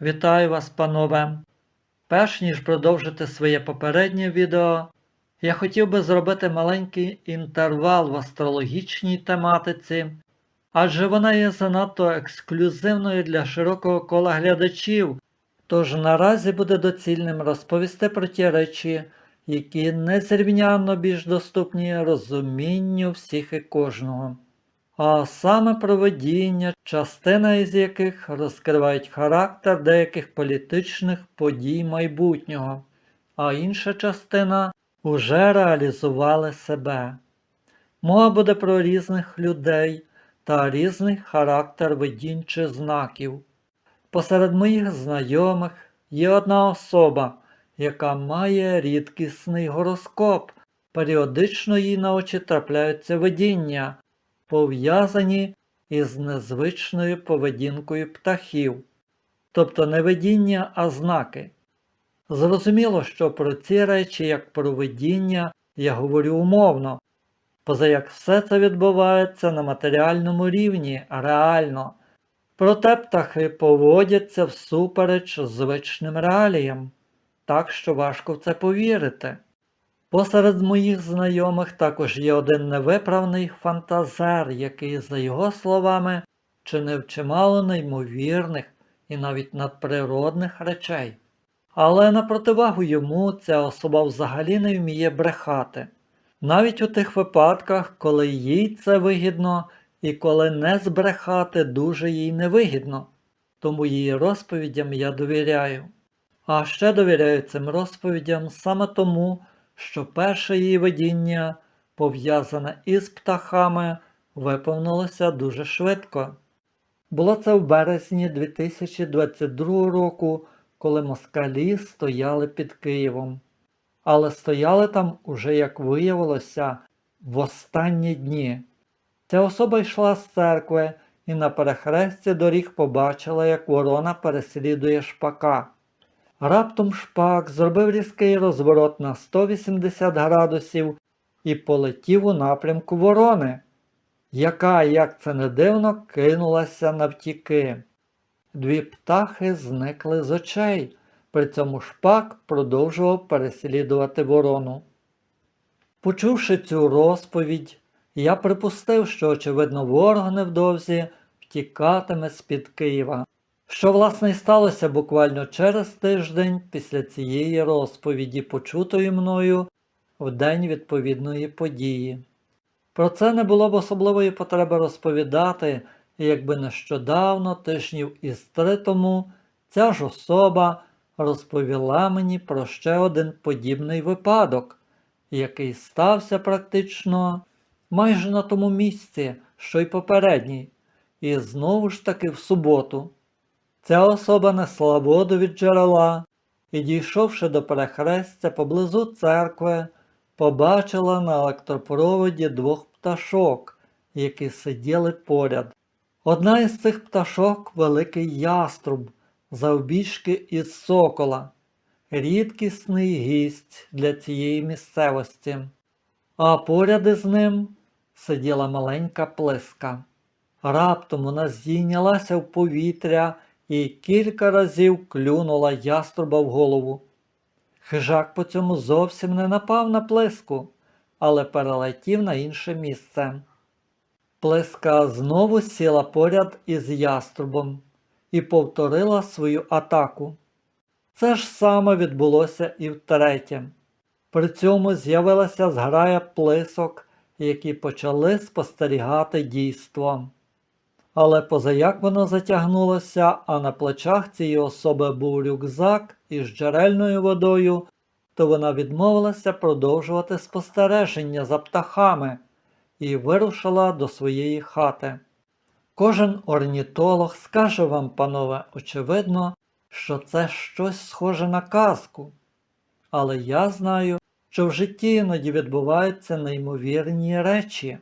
Вітаю вас, панове! Перш ніж продовжити своє попереднє відео, я хотів би зробити маленький інтервал в астрологічній тематиці, адже вона є занадто ексклюзивною для широкого кола глядачів, тож наразі буде доцільним розповісти про ті речі, які незрівнянно більш доступні розумінню всіх і кожного. А саме проведіння, частина із яких розкривають характер деяких політичних подій майбутнього, а інша частина уже реалізували себе. Мова буде про різних людей та різний характер видінь чи знаків. Посеред моїх знайомих є одна особа, яка має рідкісний гороскоп. Періодично їй на очі трапляються видіння, пов'язані із незвичною поведінкою птахів, тобто не видіння, а знаки. Зрозуміло, що про ці речі, як про видіння, я говорю умовно, поза як все це відбувається на матеріальному рівні, реально. Проте птахи поводяться всупереч звичним реаліям, так що важко в це повірити. Посеред моїх знайомих також є один невиправний фантазер, який, за його словами, чинив чимало неймовірних і навіть надприродних речей. Але на противагу йому ця особа взагалі не вміє брехати. Навіть у тих випадках, коли їй це вигідно і коли не збрехати дуже їй невигідно, тому її розповідям я довіряю. А ще довіряю цим розповідям саме тому, що перше її видіння, пов'язане із птахами, виповнилося дуже швидко. Було це в березні 2022 року, коли москалі стояли під Києвом. Але стояли там уже, як виявилося, в останні дні. Ця особа йшла з церкви і на перехресті доріг побачила, як ворона переслідує шпака. Раптом шпак зробив різкий розворот на 180 градусів і полетів у напрямку ворони, яка, як це не дивно, кинулася навтіки. Дві птахи зникли з очей, при цьому шпак продовжував переслідувати ворону. Почувши цю розповідь, я припустив, що, очевидно, ворог невдовзі втікатиме з-під Києва що власне й сталося буквально через тиждень після цієї розповіді, почутої мною в день відповідної події. Про це не було б особливої потреби розповідати, якби нещодавно, тижнів із три тому, ця ж особа розповіла мені про ще один подібний випадок, який стався практично майже на тому місці, що й попередній, і знову ж таки в суботу. Ця особа несла воду від джерела і, дійшовши до перехрестя поблизу церкви, побачила на електропроводі двох пташок, які сиділи поряд. Одна із цих пташок великий яструб, завбільшки із сокола, рідкісний гість для цієї місцевості, а поряд із ним сиділа маленька плиска. Раптом вона здійнялася в повітря і кілька разів клюнула яструба в голову. Хижак по цьому зовсім не напав на плеску, але перелетів на інше місце. Плеска знову сіла поряд із яструбом і повторила свою атаку. Це ж саме відбулося і втретє. При цьому з'явилася зграя плисок, які почали спостерігати дійство. Але позаяк воно затягнулося, а на плечах цієї особи був рюкзак із джерельною водою, то вона відмовилася продовжувати спостереження за птахами і вирушила до своєї хати. Кожен орнітолог скаже вам, панове, очевидно, що це щось схоже на казку. Але я знаю, що в житті іноді відбуваються неймовірні речі.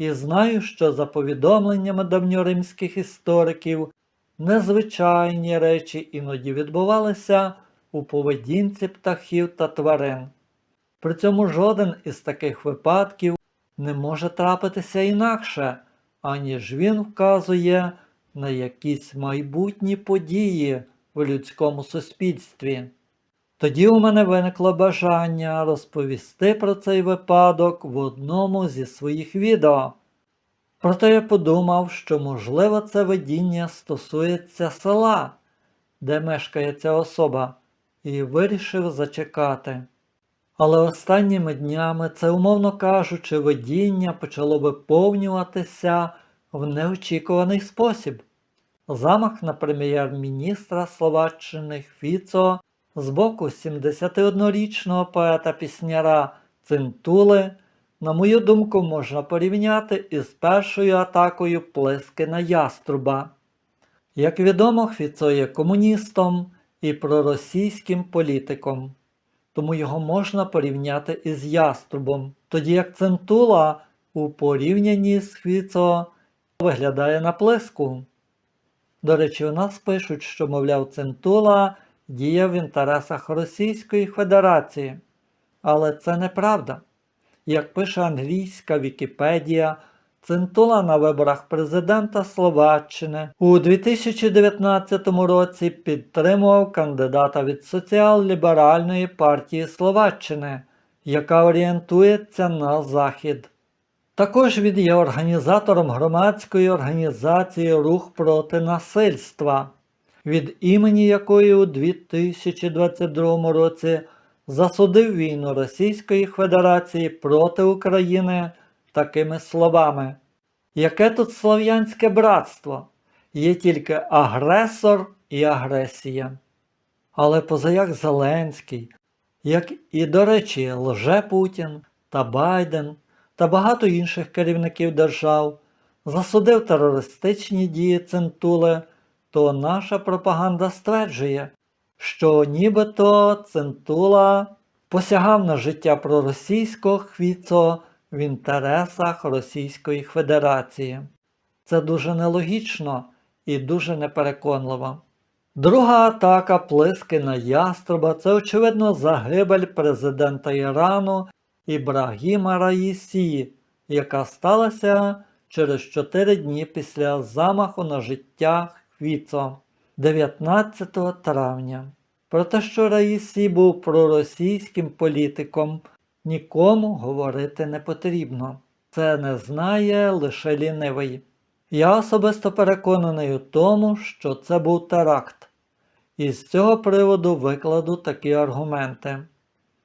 І знаю, що за повідомленнями давньоримських істориків незвичайні речі іноді відбувалися у поведінці птахів та тварин. При цьому жоден із таких випадків не може трапитися інакше, аніж він вказує на якісь майбутні події в людському суспільстві. Тоді у мене виникло бажання розповісти про цей випадок в одному зі своїх відео. Проте я подумав, що можливо це видіння стосується села, де мешкає ця особа, і вирішив зачекати. Але останніми днями це, умовно кажучи, видіння почало виповнюватися в неочікуваний спосіб. Замах на прем'єр-міністра Словаччини Фіцо з боку 71-річного поета-пісняра Цинтули, на мою думку, можна порівняти із першою атакою Плески на Яструба. Як відомо, Фіцо є комуністом і проросійським політиком, тому його можна порівняти із Яструбом, тоді як Центула у порівнянні з Фіцо виглядає на плеску. До речі, у нас пишуть, що, мовляв, Центула діяв в інтересах Російської Федерації. Але це неправда. Як пише англійська Вікіпедія, Центула на виборах президента Словаччини у 2019 році підтримував кандидата від соціал-ліберальної партії Словаччини, яка орієнтується на Захід. Також він є організатором громадської організації Рух проти насильства, від імені якої у 2022 році засудив війну Російської Федерації проти України такими словами. Яке тут слов'янське братство? Є тільки агресор і агресія. Але позаяк Зеленський, як і, до речі, лже Путін та Байден та багато інших керівників держав засудив терористичні дії Центули, то наша пропаганда стверджує, що нібито Центула посягав на життя проросійського хвіцо в інтересах Російської Федерації. Це дуже нелогічно і дуже непереконливо. Друга атака плиски на яструба це, очевидно, загибель президента Ірану Ібрагіма Раїсі, яка сталася через 4 дні після замаху на життя Хвіцо 19 травня. Про те, що Раїсі був проросійським політиком, нікому говорити не потрібно. Це не знає лише лінивий. Я особисто переконаний у тому, що це був теракт. І з цього приводу викладу такі аргументи.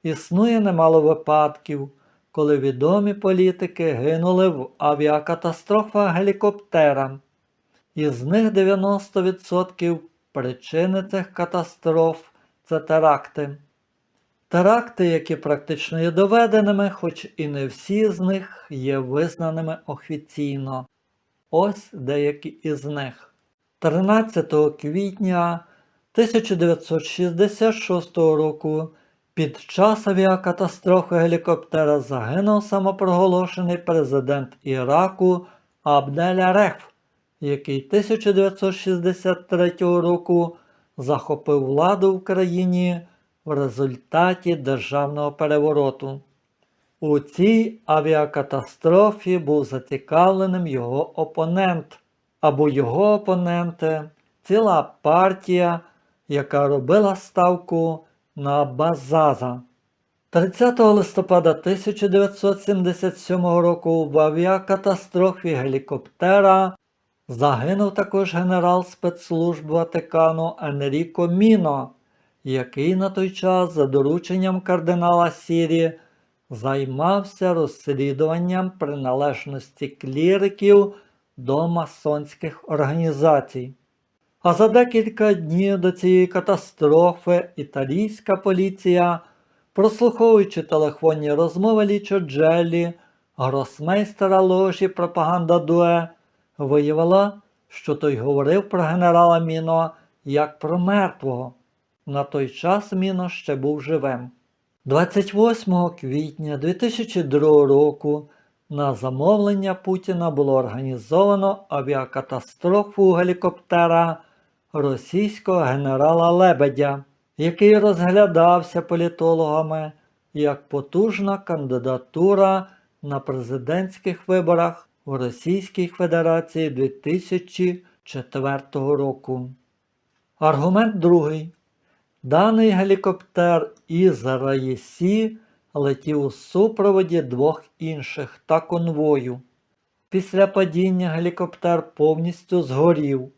Існує немало випадків, коли відомі політики гинули в авіакатастрофах гелікоптера. Із них 90% причини цих катастроф це теракти. Теракти, які практично є доведеними, хоч і не всі з них є визнаними офіційно. Ось деякі із них. 13 квітня 1966 року під час авіакатастрофи гелікоптера загинув самопроголошений президент Іраку Абдель Ареф, який 1963 року захопив владу в країні в результаті державного перевороту. У цій авіакатастрофі був зацікавленим його опонент або його опоненти, ціла партія, яка робила ставку на Базаза. 30 листопада 1977 року в авіакатастрофі гелікоптера загинув також генерал спецслужб Ватикану Енріко Міно, який на той час за дорученням кардинала Сірі займався розслідуванням приналежності кліриків до масонських організацій. А за декілька днів до цієї катастрофи італійська поліція, прослуховуючи телефонні розмови Лічо Джеллі, гросмейстера ложі Пропаганда Дуе, виявила, що той говорив про генерала Міно як про мертвого. На той час Міно ще був живим. 28 квітня 2002 року на замовлення Путіна було організовано авіакатастрофу гелікоптера російського генерала Лебедя, який розглядався політологами як потужна кандидатура на президентських виборах в Російській Федерації 2004 року. Аргумент другий. Даний гелікоптер із Раїсі летів у супроводі двох інших та конвою. Після падіння гелікоптер повністю згорів,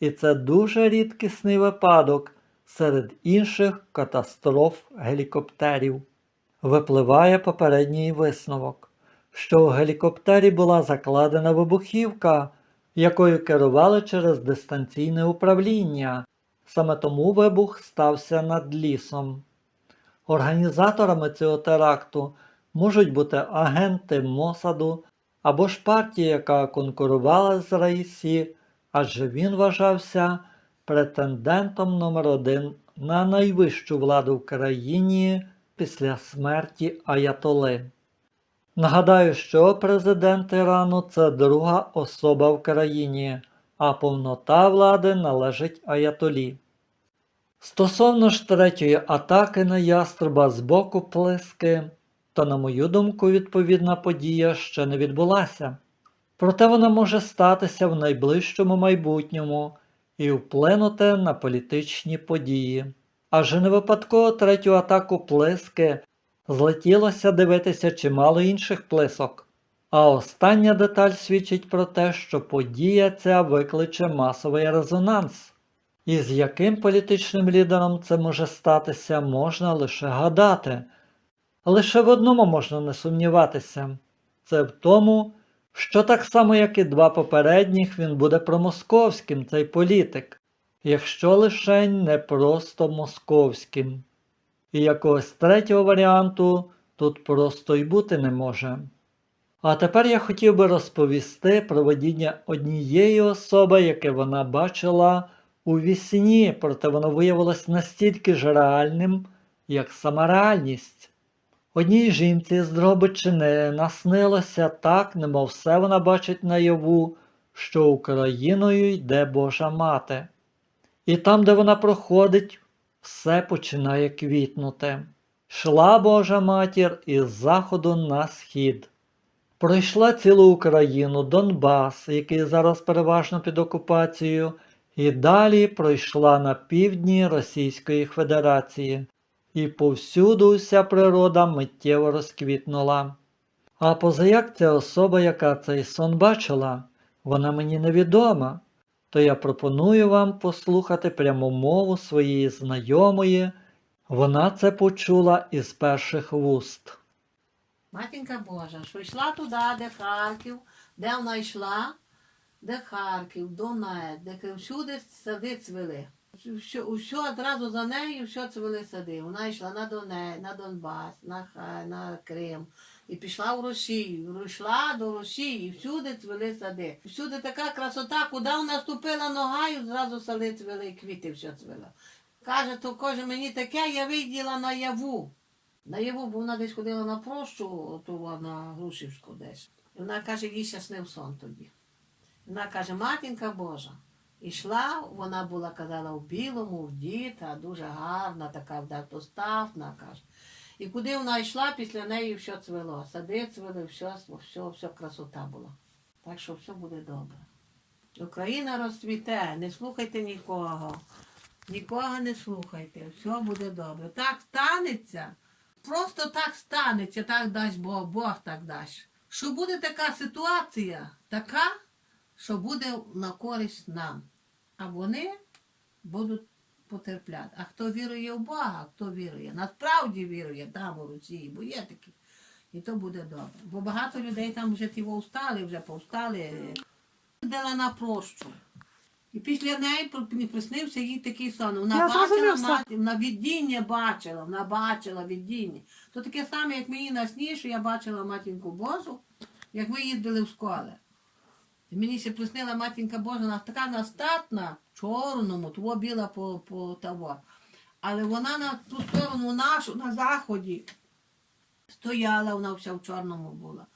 і це дуже рідкісний випадок серед інших катастроф гелікоптерів. Випливає попередній висновок, що у гелікоптері була закладена вибухівка, якою керували через дистанційне управління. Саме тому вибух стався над лісом. Організаторами цього теракту можуть бути агенти Мосаду або ж партія, яка конкурувала з Раїсі, адже він вважався претендентом номер один на найвищу владу в країні після смерті Аятоли. Нагадаю, що президент Ірану це друга особа в країні, а повнота влади належить Аятолі. Стосовно ж третьої атаки на ястреба з боку плиски, то, на мою думку, відповідна подія ще не відбулася. Проте вона може статися в найближчому майбутньому і вплинути на політичні події. Адже не випадково третю атаку плиски злетілося дивитися чимало інших плисок. А остання деталь свідчить про те, що подія ця викличе масовий резонанс. І з яким політичним лідером це може статися, можна лише гадати. Лише в одному можна не сумніватися це в тому, що так само, як і два попередніх, він буде промосковським, цей політик, якщо лишень не просто московським. І якогось третього варіанту тут просто й бути не може. А тепер я хотів би розповісти про видіння однієї особи, яке вона бачила у вісні, проте воно виявилось настільки ж реальним, як сама реальність. Одній жінці з Дрогобичини наснилося так, немов все вона бачить наяву, що Україною йде Божа мати. І там, де вона проходить, все починає квітнути. Шла Божа матір із заходу на схід. Пройшла цілу Україну, Донбас, який зараз переважно під окупацією, і далі пройшла на півдні Російської Федерації, і повсюду вся природа миттєво розквітнула. А позаяк ця особа, яка цей сон бачила, вона мені невідома, то я пропоную вам послухати пряму мову своєї знайомої, вона це почула із перших вуст. Матінка Божа, що йшла туди, де Харків, де вона йшла, де Харків, Донець, де всюди сади цвіли. Що, що одразу за нею, що цвіли сади. Вона йшла на Донець, на Донбас, на, на Крим. І пішла в Росію, йшла до Росії, всюди цвіли сади. Всюди така красота, куди вона ступила ногою, зразу сади цвіли, і квіти все цвіло. Каже, то каже, мені таке я виділа наяву. Наяву, бо вона десь ходила на прощу, то на Грушівську десь. І вона каже, їй ще снив сон тоді. Вона каже, матінка Божа. Ішла, вона була, казала, в білому, вдіта, дуже гарна, така вдатоставна, каже. І куди вона йшла, після неї все цвело. Сади цвели, все, все, все красота була. Так що все буде добре. Україна розцвіте, не слухайте нікого. Нікого не слухайте, все буде добре. Так станеться. Просто так станеться, так дасть Бог, Бог так дасть. Що буде така ситуація, така, що буде на користь нам. А вони будуть потерпляти. А хто вірує в Бога, хто вірує, насправді вірує там у Росії, бо є такі. І то буде добре. Бо багато людей там вже ті встали, вже повстали. Дала на прощу. І після неї приснився їй такий сон. Вона Я бачила мати, вона видіння бачила, вона бачила видіння. То таке саме, як мені на сні, що я бачила матінку Божу, як ми їздили в школи. Мені ще приснила матінка Божа, вона така настатна, чорному, того біла по, по того. Але вона на ту сторону нашу, на заході, стояла, вона вся в чорному була.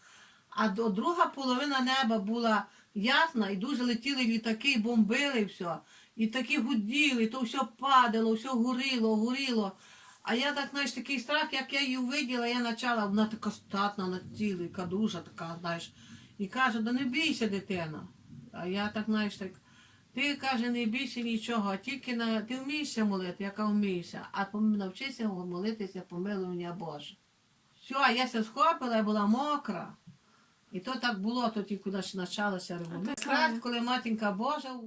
А друга половина неба була ясна, і дуже летіли літаки, і бомбили все. І такі гуділи, то все падало, все горіло, горіло. А я так, знаєш, такий страх, як я її виділа, я почала, вона така статна на тілі, яка дуже така, знаєш. І каже, да не бійся, дитина. А я так, знаєш, так Ти каже, не бійся нічого, тільки на ти вмієшся молити, яка вмієшся, а навчися молитися помилування Боже. Все, а я се схопила, я була мокра. І то так було, то тільки почалася революція. Коли матінка Божа